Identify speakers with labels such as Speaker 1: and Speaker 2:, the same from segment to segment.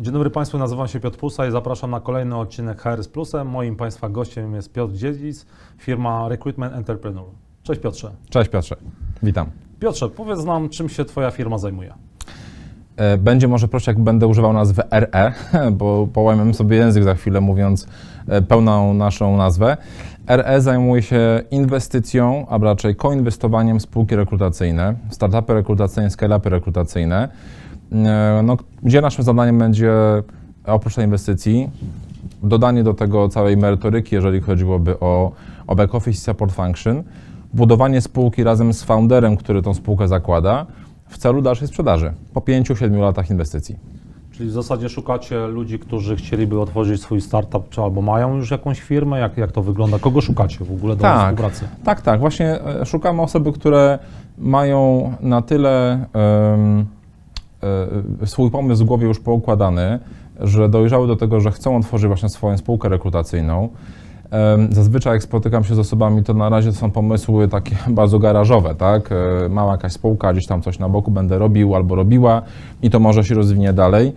Speaker 1: Dzień dobry Państwu, nazywam się Piotr Pusa i zapraszam na kolejny odcinek HR z Plusem. Moim Państwa gościem jest Piotr Dziedzic, firma Recruitment Entrepreneur. Cześć Piotrze.
Speaker 2: Cześć Piotrze, witam.
Speaker 1: Piotrze, powiedz nam, czym się Twoja firma zajmuje.
Speaker 2: E, Będzie może prościej, jak będę używał nazwy RE, bo połamiemy sobie język za chwilę, mówiąc e, pełną naszą nazwę. RE zajmuje się inwestycją, a raczej koinwestowaniem w spółki rekrutacyjne, startupy rekrutacyjne, scale-upy rekrutacyjne, no, gdzie naszym zadaniem będzie, oprócz tej inwestycji, dodanie do tego całej merytoryki, jeżeli chodziłoby o, o back office i support function, budowanie spółki razem z founderem, który tą spółkę zakłada, w celu dalszej sprzedaży po 5-7 latach inwestycji.
Speaker 1: Czyli w zasadzie szukacie ludzi, którzy chcieliby otworzyć swój startup, czy albo mają już jakąś firmę, jak, jak to wygląda? Kogo szukacie w ogóle do
Speaker 2: Tak.
Speaker 1: współpracy?
Speaker 2: Tak, tak. Właśnie e, szukamy osoby, które mają na tyle e, swój pomysł w głowie już poukładany, że dojrzały do tego, że chcą otworzyć właśnie swoją spółkę rekrutacyjną. Zazwyczaj jak spotykam się z osobami, to na razie to są pomysły takie bardzo garażowe, tak? E, Mała jakaś spółka, gdzieś tam coś na boku będę robił albo robiła i to może się rozwinie dalej.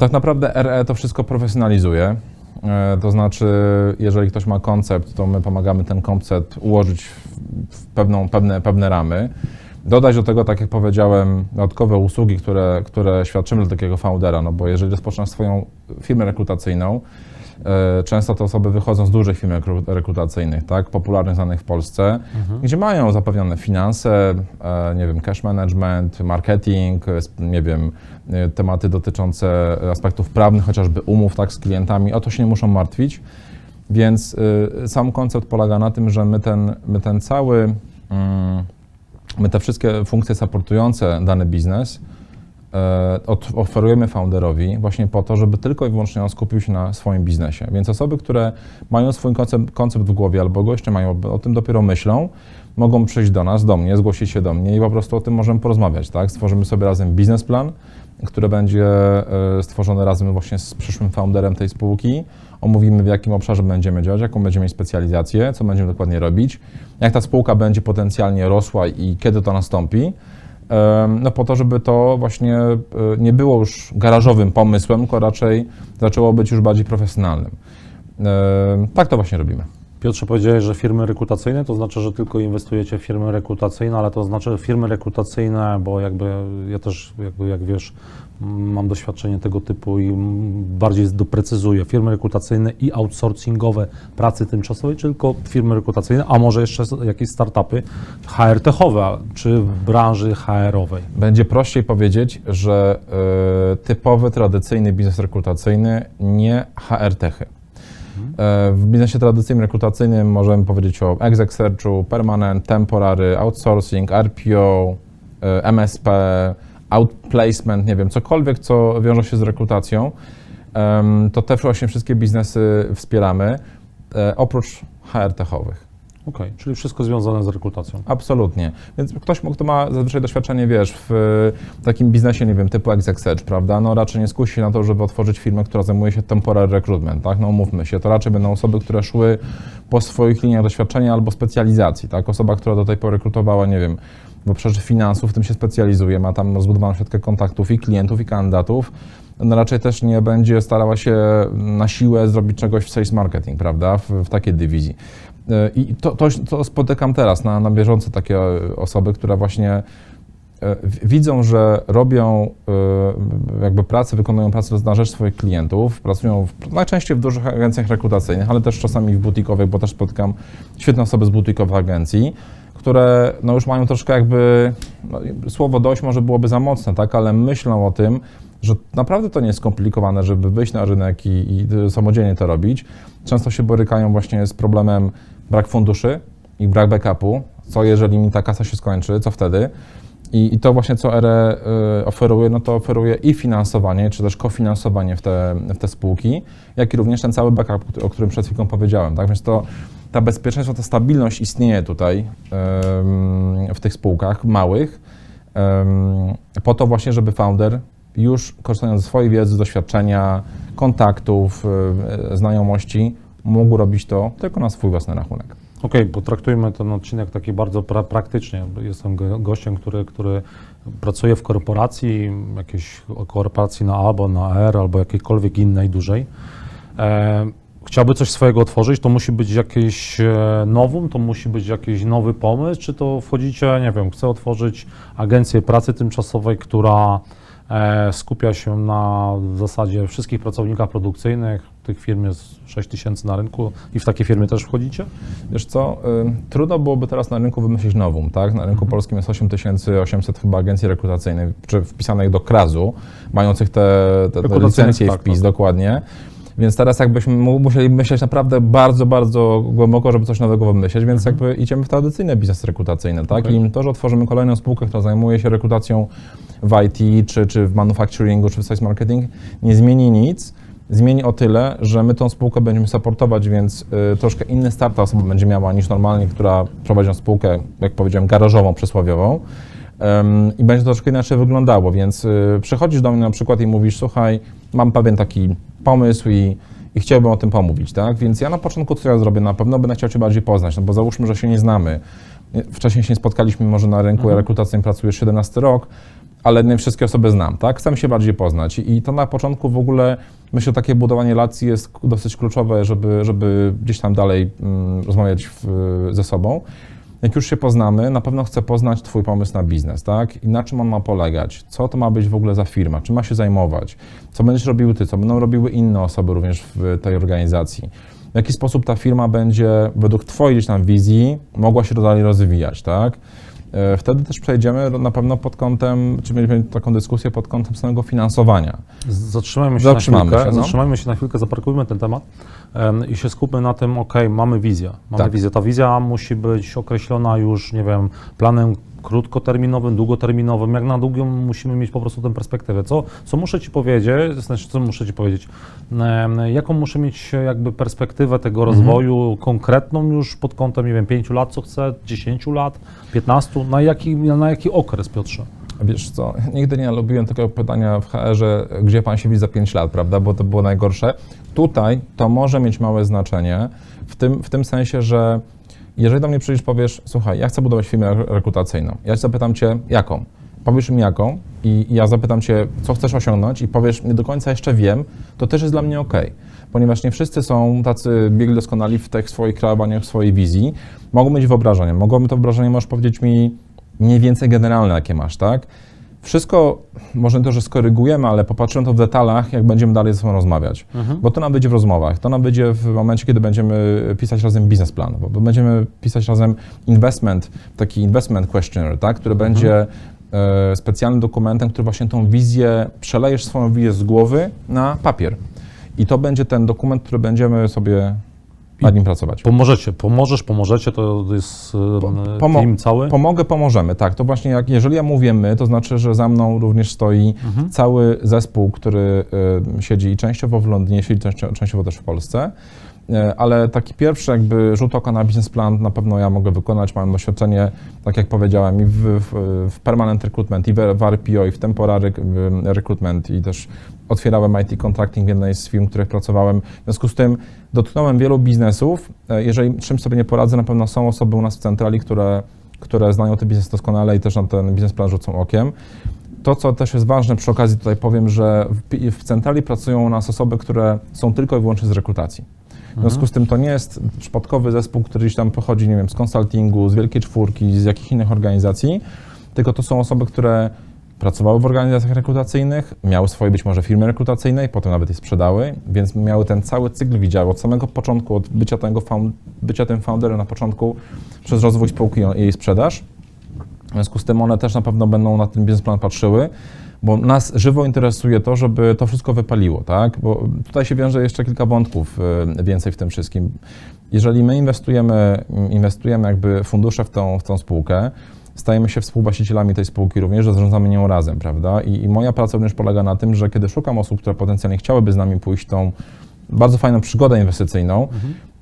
Speaker 2: Tak naprawdę RE to wszystko profesjonalizuje. E, To znaczy, jeżeli ktoś ma koncept, to my pomagamy ten koncept ułożyć w pewną, pewne, pewne ramy. Dodać do tego, tak jak powiedziałem, dodatkowe usługi, które, które świadczymy dla takiego foundera, no bo jeżeli rozpoczynasz swoją firmę rekrutacyjną, e, często te osoby wychodzą z dużych firm rekru- rekrutacyjnych, tak, popularnych, znanych w Polsce, gdzie mają zapewnione finanse, e, nie wiem, cash management, marketing, e, nie wiem, tematy dotyczące aspektów prawnych, chociażby umów, tak, z klientami, o to się nie muszą martwić. Więc sam koncept polega na tym, że my ten, my ten cały, mm, my te wszystkie funkcje supportujące dany biznes e, oferujemy founderowi właśnie po to, żeby tylko i wyłącznie on skupił się na swoim biznesie. Więc osoby, które mają swój koncept, koncept w głowie albo go jeszcze mają, o tym dopiero myślą, mogą przyjść do nas, do mnie, zgłosić się do mnie i po prostu o tym możemy porozmawiać, tak? Stworzymy sobie razem biznesplan, który będzie e, stworzony razem właśnie z przyszłym founderem tej spółki. Omówimy, w jakim obszarze będziemy działać, jaką będziemy mieć specjalizację, co będziemy dokładnie robić, jak ta spółka będzie potencjalnie rosła i kiedy to nastąpi. No po to, żeby to właśnie e, nie było już garażowym pomysłem, tylko raczej zaczęło być już bardziej profesjonalnym. Tak to właśnie robimy.
Speaker 1: Piotrze, powiedziałeś, że firmy rekrutacyjne, to znaczy, że tylko inwestujecie w firmy rekrutacyjne, ale to znaczy firmy rekrutacyjne, bo jakby ja też, jakby jak wiesz, mam doświadczenie tego typu i bardziej doprecyzuję. Firmy rekrutacyjne i outsourcingowe pracy tymczasowej, czy tylko firmy rekrutacyjne, a może jeszcze jakieś startupy HR-techowe, czy w branży HR-owej.
Speaker 2: Będzie prościej powiedzieć, że e, typowy, tradycyjny biznes rekrutacyjny, nie HR-techy. E, w biznesie tradycyjnym rekrutacyjnym możemy powiedzieć o exec searchu, permanent, temporary, outsourcing, RPO, e, MSP, outplacement, nie wiem, cokolwiek, co wiąże się z rekrutacją, to te właśnie wszystkie biznesy wspieramy, e, oprócz HR-techowych.
Speaker 1: Okej, czyli wszystko związane z rekrutacją.
Speaker 2: Absolutnie. Więc ktoś, kto ma zazwyczaj doświadczenie, wiesz, w takim biznesie, nie wiem, typu exec search, prawda, no raczej nie skusi na to, żeby otworzyć firmę, która zajmuje się temporary recruitment, tak, no umówmy się, to raczej będą osoby, które szły po swoich liniach doświadczenia albo specjalizacji, tak, osoba, która do tej pory rekrutowała, nie wiem, w obszarze finansów, w tym się specjalizuje, ma tam rozbudowaną siatkę kontaktów i klientów, i kandydatów, no raczej też nie będzie starała się na siłę zrobić czegoś w sales marketing, prawda, w, w takiej dywizji. E, I to, to, to spotykam teraz na, na bieżąco takie e, osoby, które właśnie e, widzą, że robią jakby pracę, wykonują pracę na rzecz swoich klientów, pracują w, najczęściej w dużych agencjach rekrutacyjnych, ale też czasami w butikowych, bo też spotykam świetne osoby z butikowych agencji, które no już mają troszkę jakby, no, słowo dość może byłoby za mocne, tak, ale myślą o tym, że naprawdę to nie jest skomplikowane, żeby wyjść na rynek i, i samodzielnie to robić. Często się borykają właśnie z problemem brak funduszy i brak backupu, co jeżeli mi ta kasa się skończy, co wtedy? I, i to właśnie co ERE y, oferuje, no to oferuje i finansowanie, czy też kofinansowanie w te, w te spółki, jak i również ten cały backup, o którym przed chwilą powiedziałem, tak? Więc to ta bezpieczeństwo, ta stabilność istnieje tutaj w tych spółkach małych, po to właśnie, żeby founder już korzystając ze swojej wiedzy, doświadczenia, kontaktów, y, znajomości, mógł robić to tylko na swój własny rachunek.
Speaker 1: Okej, potraktujmy ten odcinek taki bardzo pra praktycznie. Jestem go- gościem, który, który pracuje w korporacji, jakiejś korporacji na albo na R, albo jakiejkolwiek innej dużej. E, chciałby coś swojego otworzyć, to musi być jakieś e, nowum, to musi być jakiś nowy pomysł, czy to wchodzicie, nie wiem, chcę otworzyć agencję pracy tymczasowej, która skupia się na w zasadzie wszystkich pracownikach produkcyjnych, tych firm jest 6 tysięcy na rynku i w takie firmy też wchodzicie?
Speaker 2: Wiesz co, trudno byłoby teraz na rynku wymyślić nowum, tak? Na rynku polskim jest 8800 chyba agencji rekrutacyjnych, czy wpisanych do KRAS-u, mających te, te, te licencje i
Speaker 1: tak,
Speaker 2: wpis,
Speaker 1: tak.
Speaker 2: dokładnie. Więc teraz jakbyśmy mu- musieli myśleć naprawdę bardzo, bardzo głęboko, żeby coś nowego wymyśleć, więc jakby idziemy w tradycyjny biznes rekrutacyjny, tak?
Speaker 1: Okej.
Speaker 2: I to, że otworzymy kolejną spółkę, która zajmuje się rekrutacją w IT, czy, czy w manufacturingu, czy w sales marketing, nie zmieni nic. Zmieni o tyle, że my tą spółkę będziemy supportować, więc y, troszkę inny start ta osoba będzie miała niż normalnie, która prowadzi spółkę, jak powiedziałem, garażową, przysłowiową. Ym, I będzie to troszkę inaczej wyglądało, więc y, przychodzisz do mnie na przykład i mówisz, słuchaj, mam pewien taki pomysł i, i chciałbym o tym pomówić, tak? Więc ja na początku co ja zrobię? Na pewno będę chciał Cię bardziej poznać, no bo załóżmy, że się nie znamy. Nie- Wcześniej się nie spotkaliśmy może na rynku, ja rekrutacją pracuję 17 rok, ale nie wszystkie osoby znam, tak? Chcę się bardziej poznać i, to na początku w ogóle myślę, że takie budowanie relacji jest dosyć kluczowe, żeby, żeby gdzieś tam dalej mm, rozmawiać w, ze sobą. Jak już się poznamy, na pewno chcę poznać Twój pomysł na biznes, tak? I na czym on ma polegać? Co to ma być w ogóle za firma? Czym ma się zajmować? Co będziesz robił Ty? Co będą robiły inne osoby również w tej organizacji? W jaki sposób ta firma będzie według Twojej gdzieś tam wizji mogła się dalej rozwijać, tak? E, Wtedy też przejdziemy na pewno pod kątem, czy będziemy taką dyskusję pod kątem samego finansowania.
Speaker 1: Zatrzymajmy się
Speaker 2: Zatrzymamy
Speaker 1: na chwilkę,
Speaker 2: się, no.
Speaker 1: zatrzymajmy się na chwilkę, zaparkujmy ten temat em, i się skupmy na tym, ok, mamy wizję, mamy
Speaker 2: Tak.
Speaker 1: wizję. Ta wizja musi być określona już, nie wiem, planem krótkoterminowym, długoterminowym, jak na długą musimy mieć po prostu tę perspektywę. Co, co muszę Ci powiedzieć, znaczy co muszę Ci powiedzieć, jaką muszę mieć jakby perspektywę tego
Speaker 2: Mhm.
Speaker 1: rozwoju konkretną już pod kątem, nie wiem, 5 lat, co chcę, 10 lat, 15, na jaki, na jaki okres, Piotrze?
Speaker 2: Wiesz co, nigdy nie lubiłem tego pytania w HR-ze, gdzie pan się widzi za 5 lat, prawda, bo to było najgorsze. Tutaj to może mieć małe znaczenie, w tym, w tym sensie, że jeżeli do mnie przyjdziesz, powiesz, słuchaj, ja chcę budować firmę re- rekrutacyjną, ja zapytam cię, jaką? Powiesz mi jaką i ja zapytam cię, co chcesz osiągnąć i powiesz, nie do końca jeszcze wiem, to też jest dla mnie ok. Ponieważ nie wszyscy są tacy biegli doskonali w tych swoich kreowaniach, w swojej wizji. Mogą mieć wyobrażenie. Mi to wyobrażenie, możesz powiedzieć mi mniej więcej generalne, jakie masz, tak? Wszystko, może to, że skorygujemy, ale popatrzymy to w detalach, jak będziemy dalej ze sobą rozmawiać. Bo to nam wyjdzie w rozmowach, to nam wyjdzie w momencie, kiedy będziemy pisać razem biznesplan, bo- bo będziemy pisać razem investment, taki investment questionnaire, tak? który będzie e, specjalnym dokumentem, który właśnie tą wizję, przelejesz swoją wizję z głowy na papier. I to będzie ten dokument, który będziemy sobie nad nim pracować.
Speaker 1: Pomożecie, pomożesz, pomożecie, to jest e,
Speaker 2: pomo-
Speaker 1: team cały.
Speaker 2: Pomogę, pomożemy, tak. To właśnie jak, jeżeli ja mówię my, to znaczy, że za mną również stoi
Speaker 1: Mhm.
Speaker 2: cały zespół, który y, siedzi częściowo w Londynie, siedzi częściowo, częściowo też w Polsce. Y, Ale taki pierwszy jakby rzut oka na biznesplan na pewno ja mogę wykonać. Mam doświadczenie, tak jak powiedziałem, i w, w, w permanent recruitment, i w, w RPO, i w temporary recruitment, i też otwierałem IT contracting w jednej z firm, w których pracowałem. W związku z tym dotknąłem wielu biznesów. E, Jeżeli czymś sobie nie poradzę, na pewno są osoby u nas w centrali, które, które znają ten biznes doskonale i też na ten biznesplan rzucą okiem. To, co też jest ważne, przy okazji tutaj powiem, że w, w centrali pracują u nas osoby, które są tylko i wyłącznie z rekrutacji. W związku z tym to nie jest przypadkowy zespół, który gdzieś tam pochodzi, nie wiem, z konsultingu, z Wielkiej Czwórki, z jakichś innych organizacji, tylko to są osoby, które pracowały w organizacjach rekrutacyjnych, miały swoje być może firmy rekrutacyjne i potem nawet je sprzedały, więc miały ten cały cykl widziały od samego początku, od bycia, tego found, bycia tym founderem na początku, przez rozwój spółki i jej sprzedaż. W związku z tym one też na pewno będą na ten biznesplan patrzyły, bo nas żywo interesuje to, żeby to wszystko wypaliło, tak? Bo tutaj się wiąże jeszcze kilka wątków y, więcej w tym wszystkim. Jeżeli my inwestujemy, inwestujemy jakby fundusze w tą, w tą spółkę, stajemy się współwłaścicielami tej spółki również, że zarządzamy nią razem, prawda? I, I moja praca również polega na tym, że kiedy szukam osób, które potencjalnie chciałyby z nami pójść tą bardzo fajną przygodę inwestycyjną,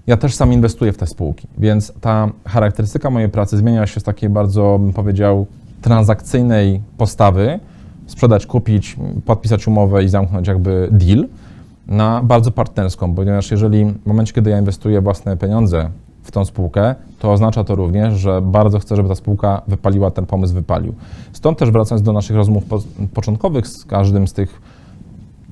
Speaker 2: ja też sam inwestuję w te spółki, więc ta charakterystyka mojej pracy zmienia się z takiej bardzo, bym powiedział, transakcyjnej postawy, sprzedać, kupić, podpisać umowę i zamknąć jakby deal, na bardzo partnerską, ponieważ jeżeli w momencie, kiedy ja inwestuję własne pieniądze w tą spółkę, to oznacza to również, że bardzo chcę, żeby ta spółka wypaliła, ten pomysł wypalił. Stąd też wracając do naszych rozmów po, początkowych z każdym z tych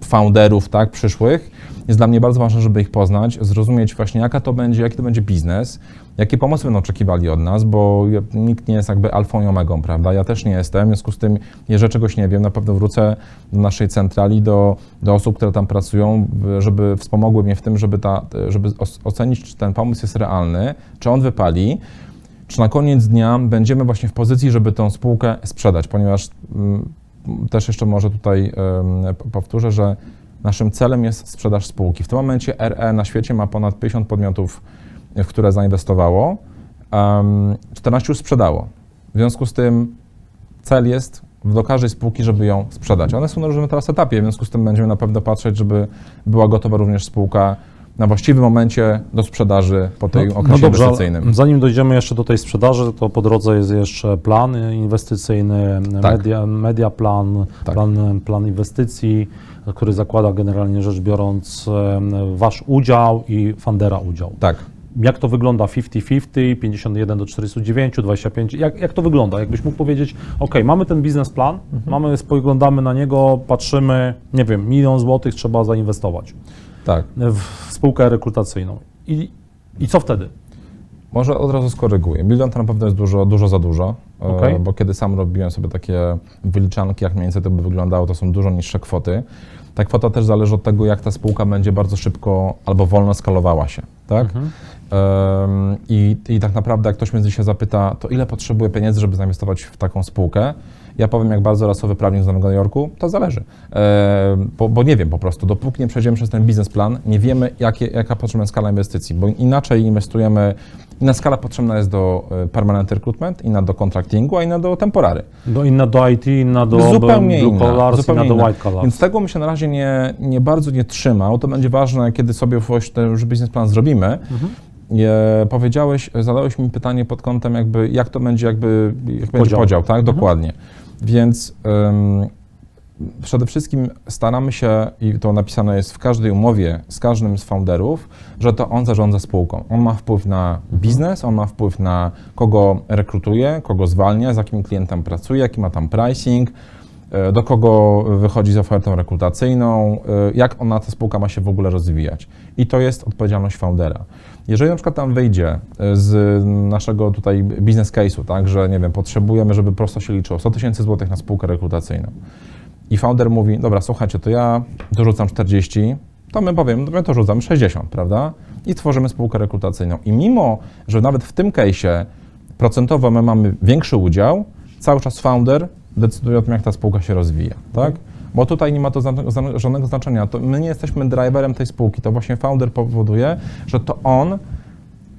Speaker 2: founderów, tak, przyszłych, jest dla mnie bardzo ważne, żeby ich poznać, zrozumieć właśnie, jaka to będzie, jaki to będzie biznes, jakie pomysły będą oczekiwali od nas, bo nikt nie jest jakby alfą i omegą, prawda? Ja też nie jestem, w związku z tym, jeżeli czegoś nie wiem, na pewno wrócę do naszej centrali, do, do osób, które tam pracują, żeby wspomogły mnie w tym, żeby, ta, żeby ocenić, czy ten pomysł jest realny, czy on wypali, czy na koniec dnia będziemy właśnie w pozycji, żeby tą spółkę sprzedać, ponieważ mm, też jeszcze może tutaj powtórzę, że naszym celem jest sprzedaż spółki. W tym momencie RE na świecie ma ponad 50 podmiotów, w które zainwestowało, em, 14 już sprzedało. W związku z tym cel jest do każdej spółki, żeby ją sprzedać. One są na różnym teraz etapie, w związku z tym będziemy na pewno patrzeć, żeby była gotowa również spółka na właściwym momencie do sprzedaży po tej okresie inwestycyjnym.
Speaker 1: ale zanim dojdziemy jeszcze do tej sprzedaży, to po drodze jest jeszcze plan inwestycyjny,
Speaker 2: Tak.
Speaker 1: media, media plan,
Speaker 2: Tak.
Speaker 1: plan, plan inwestycji, który zakłada generalnie rzecz biorąc wasz udział i fundera udział.
Speaker 2: Tak.
Speaker 1: Jak to wygląda 50-50, 51 do 49, 25? Jak, jak to wygląda? Jakbyś mógł powiedzieć, ok, mamy ten biznesplan,
Speaker 2: Mhm.
Speaker 1: mamy, spoglądamy na niego, patrzymy, nie wiem, milion złotych trzeba zainwestować
Speaker 2: Tak.
Speaker 1: w spółkę rekrutacyjną. I, i co wtedy?
Speaker 2: Może od razu skoryguję. Milion to na pewno jest dużo, dużo za dużo, e,
Speaker 1: Okej.
Speaker 2: bo kiedy sam robiłem sobie takie wyliczanki, jak mniej więcej to by wyglądało, to są dużo niższe kwoty. Ta kwota też zależy od tego, jak ta spółka będzie bardzo szybko albo wolno skalowała się, tak?
Speaker 1: Mhm.
Speaker 2: Em, I, I tak naprawdę, jak ktoś mnie dzisiaj zapyta, to ile potrzebuję pieniędzy, żeby zainwestować w taką spółkę? Ja powiem, jak bardzo rasowy prawnik z Nowego Jorku, to zależy. E, bo, bo nie wiem po prostu, dopóki nie przejdziemy przez ten biznesplan, nie wiemy, jakie, jaka potrzebna jest skala inwestycji, bo inaczej inwestujemy, inna skala potrzebna jest do e, permanent recruitment, inna do contractingu, a inna do temporary.
Speaker 1: Do, inna do IT, inna do
Speaker 2: zupełnie
Speaker 1: blue collars,
Speaker 2: zupełnie
Speaker 1: inna do white collars.
Speaker 2: Więc tego bym się na razie nie, nie bardzo nie trzymał. To będzie ważne, kiedy sobie właśnie ten już biznesplan zrobimy.
Speaker 1: Mhm.
Speaker 2: E, powiedziałeś, zadałeś mi pytanie pod kątem jakby, jak to będzie jakby, jak będzie
Speaker 1: Podział.
Speaker 2: podział, tak?
Speaker 1: Mhm.
Speaker 2: Dokładnie. Więc przede wszystkim staramy się, i to napisane jest w każdej umowie z każdym z founderów, że to on zarządza spółką. On ma wpływ na biznes, on ma wpływ na kogo rekrutuje, kogo zwalnia, z jakim klientem pracuje, jaki ma tam pricing, do kogo wychodzi z ofertą rekrutacyjną, e, jak ona, ta spółka ma się w ogóle rozwijać. I to jest odpowiedzialność foundera. Jeżeli na przykład tam wyjdzie e, z naszego tutaj biznes case'u, tak, że nie wiem, potrzebujemy, żeby prosto się liczyło 100 tysięcy złotych na spółkę rekrutacyjną i founder mówi, dobra, słuchajcie, to ja dorzucam 40, to my powiem, my to rzucamy 60, prawda? I tworzymy spółkę rekrutacyjną. I mimo, że nawet w tym case'ie procentowo my mamy większy udział, cały czas founder decyduje o tym, jak ta spółka się rozwija, tak? Bo tutaj nie ma to żadnego znaczenia. To my nie jesteśmy driverem tej spółki. To właśnie founder powoduje, że to on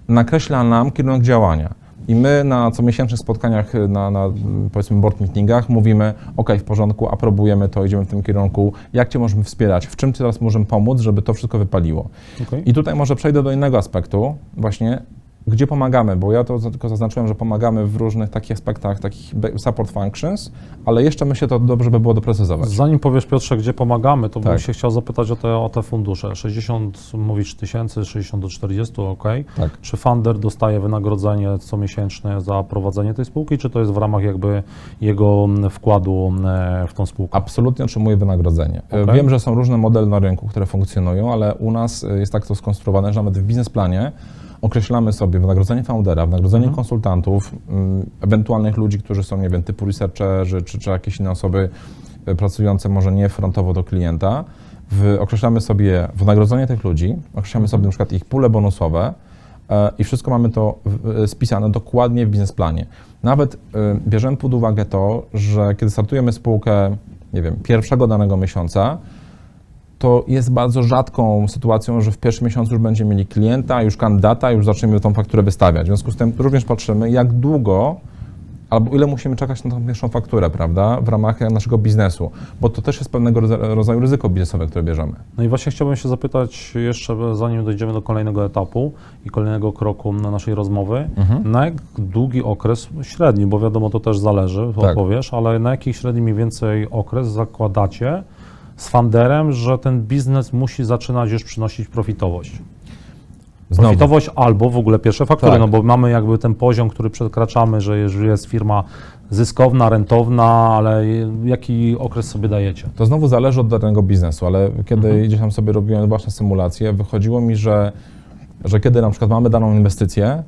Speaker 2: nakreśla nam kierunek działania. I my na comiesięcznych spotkaniach, y, na, na mm, powiedzmy board meetingach mówimy, ok, w porządku, aprobujemy to, idziemy w tym kierunku, jak Cię możemy wspierać, w czym Ci teraz możemy pomóc, żeby to wszystko wypaliło.
Speaker 1: Okej.
Speaker 2: I tutaj może przejdę do innego aspektu, właśnie gdzie pomagamy, bo ja to tylko zaznaczyłem, że pomagamy w różnych takich aspektach, takich support functions, ale jeszcze myślę, to dobrze by było doprecyzować.
Speaker 1: Zanim powiesz Piotrze, gdzie pomagamy, to bym
Speaker 2: Tak.
Speaker 1: się chciał zapytać o te, o te fundusze. 60 mówisz tysięcy, 60 do 40, ok.
Speaker 2: Tak.
Speaker 1: Czy funder dostaje wynagrodzenie comiesięczne za prowadzenie tej spółki, czy to jest w ramach jakby jego wkładu w tą spółkę?
Speaker 2: Absolutnie otrzymuje wynagrodzenie. E,
Speaker 1: Okej.
Speaker 2: Wiem, że są różne modele na rynku, które funkcjonują, ale u nas e, jest tak to skonstruowane, że nawet w biznesplanie określamy sobie wynagrodzenie foundera, wynagrodzenie
Speaker 1: Mhm.
Speaker 2: konsultantów, mm, ewentualnych ludzi, którzy są, nie wiem, typu researcherzy, czy, czy jakieś inne osoby e, pracujące może nie frontowo do klienta. W, określamy sobie wynagrodzenie tych ludzi, określamy sobie na przykład ich pule bonusowe, e, i wszystko mamy to e, spisane dokładnie w biznesplanie. Nawet bierzemy pod uwagę to, że kiedy startujemy spółkę, nie wiem, pierwszego danego miesiąca, to jest bardzo rzadką sytuacją, że w pierwszym miesiącu już będziemy mieli klienta, już kandydata, już zaczniemy tą fakturę wystawiać. W związku z tym również patrzymy, jak długo albo ile musimy czekać na tą pierwszą fakturę, prawda, w ramach naszego biznesu, bo to też jest pewnego rodza- rodzaju ryzyko biznesowe, które bierzemy.
Speaker 1: No i właśnie chciałbym się zapytać jeszcze, zanim dojdziemy do kolejnego etapu i kolejnego kroku na naszej rozmowy,
Speaker 2: Mhm.
Speaker 1: na jak długi okres, średni, bo wiadomo, to też zależy, to
Speaker 2: Tak.
Speaker 1: opowiesz, ale na jaki średni mniej więcej okres zakładacie z funderem, że ten biznes musi zaczynać już przynosić profitowość?
Speaker 2: Znowu.
Speaker 1: Profitowość albo w ogóle pierwsze faktury,
Speaker 2: Tak.
Speaker 1: no bo mamy jakby ten poziom, który przekraczamy, że jeżeli jest firma zyskowna, rentowna, ale jaki okres sobie dajecie?
Speaker 2: To znowu zależy od danego biznesu, ale kiedy
Speaker 1: Mhm.
Speaker 2: gdzieś tam sobie robiłem własne symulacje, wychodziło mi, że, że kiedy na przykład mamy daną inwestycję,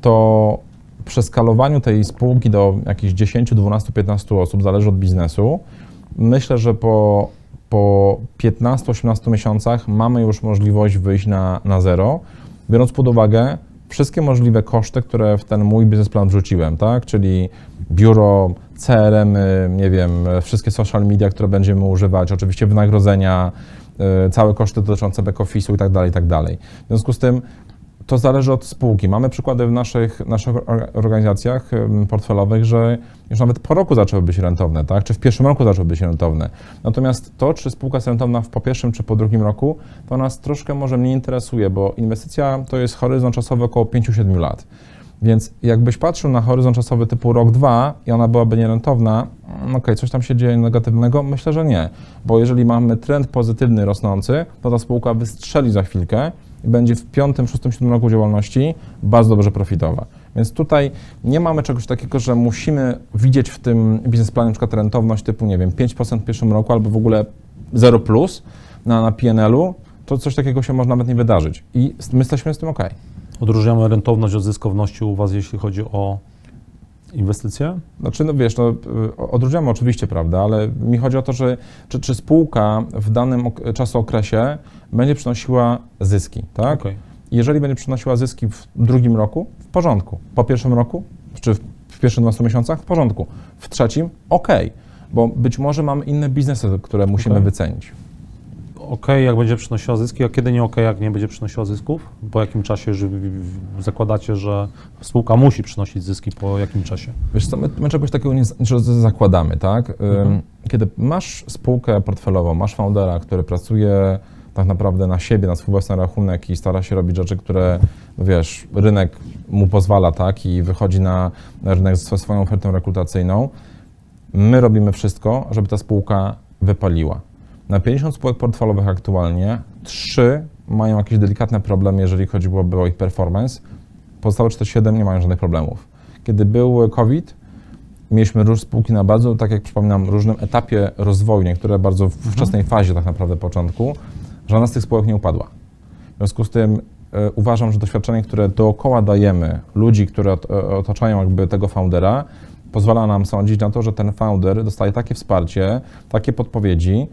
Speaker 2: to przy skalowaniu tej spółki do jakichś 10, 12, 15 osób, zależy od biznesu, myślę, że po, po 15-18 miesiącach mamy już możliwość wyjść na, na zero, biorąc pod uwagę wszystkie możliwe koszty, które w ten mój biznesplan wrzuciłem, tak? Czyli biuro, CRM, -y, nie wiem, wszystkie social media, które będziemy używać, oczywiście wynagrodzenia, y, całe koszty dotyczące back-office'u i tak dalej, i tak dalej. W związku z tym to zależy od spółki. Mamy przykłady w naszych, naszych or- organizacjach portfelowych, że już nawet po roku zaczęły być rentowne, tak? czy w pierwszym roku zaczęły być rentowne. Natomiast to, czy spółka jest rentowna po pierwszym czy po drugim roku, to nas troszkę może mniej interesuje, bo inwestycja to jest horyzont czasowy około 5-7 lat. Więc jakbyś patrzył na horyzont czasowy typu rok, dwa i ona byłaby nierentowna, mm, okej, coś tam się dzieje negatywnego? Myślę, że nie. Bo jeżeli mamy trend pozytywny, rosnący, to ta spółka wystrzeli za chwilkę i będzie w piątym, szóstym, siódmym roku działalności bardzo dobrze profitowa. Więc tutaj nie mamy czegoś takiego, że musimy widzieć w tym biznesplanie przykład rentowność typu, nie wiem, 5% w pierwszym roku albo w ogóle 0 plus na, na PNL-u, to coś takiego się może nawet nie wydarzyć. I my jesteśmy z tym ok.
Speaker 1: Odróżniamy rentowność od zyskowności u Was, jeśli chodzi o inwestycje?
Speaker 2: Znaczy, no wiesz, no, y, odróżniamy oczywiście, prawda, ale mi chodzi o to, że czy, czy spółka w danym ok- czasookresie będzie przynosiła zyski, tak?
Speaker 1: Okej.
Speaker 2: Jeżeli będzie przynosiła zyski w drugim roku, w porządku. Po pierwszym roku, czy w, w pierwszych 12 miesiącach, w porządku. W trzecim, ok, bo być może mamy inne biznesy, które musimy
Speaker 1: Okej.
Speaker 2: wycenić.
Speaker 1: OK, jak będzie przynosiła zyski, a kiedy nie OK, jak nie będzie przynosiła zysków? Po jakim czasie w- zakładacie, że spółka musi przynosić zyski po jakim czasie?
Speaker 2: Wiesz co, my, my czegoś takiego nie zakładamy, tak?
Speaker 1: Mhm.
Speaker 2: Kiedy masz spółkę portfelową, masz foundera, który pracuje tak naprawdę na siebie, na swój własny rachunek i stara się robić rzeczy, które, no wiesz, rynek mu pozwala, tak? I wychodzi na rynek ze swoją ofertą rekrutacyjną, my robimy wszystko, żeby ta spółka wypaliła. Na 50 spółek portfelowych aktualnie, 3 mają jakieś delikatne problemy, jeżeli chodziłoby o ich performance. Pozostałe 47 nie mają żadnych problemów. Kiedy był COVID, mieliśmy róż spółki na bardzo, tak jak przypominam, różnym etapie rozwoju, niektóre bardzo w wczesnej fazie tak naprawdę początku, żadna z tych spółek nie upadła. W związku z tym e, uważam, że doświadczenie, które dookoła dajemy, ludzi, które e, otaczają jakby tego foundera, pozwala nam sądzić na to, że ten founder dostaje takie wsparcie, takie podpowiedzi,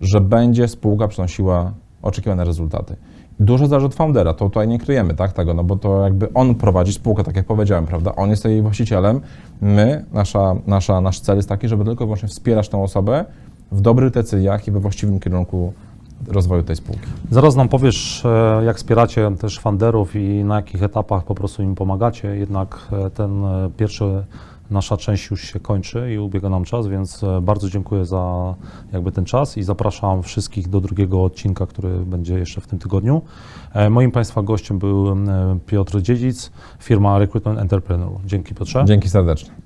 Speaker 2: że będzie spółka przynosiła oczekiwane rezultaty. Dużo zależy od foundera, to tutaj nie kryjemy tak, tego, no bo to jakby on prowadzi spółkę, tak jak powiedziałem, prawda? On jest jej właścicielem. My, nasza, nasza, nasz cel jest taki, żeby tylko i wyłącznie wspierać tą osobę w dobrych decyzjach i we właściwym kierunku rozwoju tej spółki.
Speaker 1: Zaraz nam powiesz, e, jak wspieracie też funderów i na jakich etapach po prostu im pomagacie. Jednak e, ten e, pierwszy, nasza część już się kończy i ubiega nam czas, więc e, bardzo dziękuję za jakby ten czas i zapraszam wszystkich do drugiego odcinka, który będzie jeszcze w tym tygodniu. E, Moim Państwa gościem był e, Piotr Dziedzic, firma Recruitment Entrepreneur. Dzięki Piotrze.
Speaker 2: Dzięki serdecznie.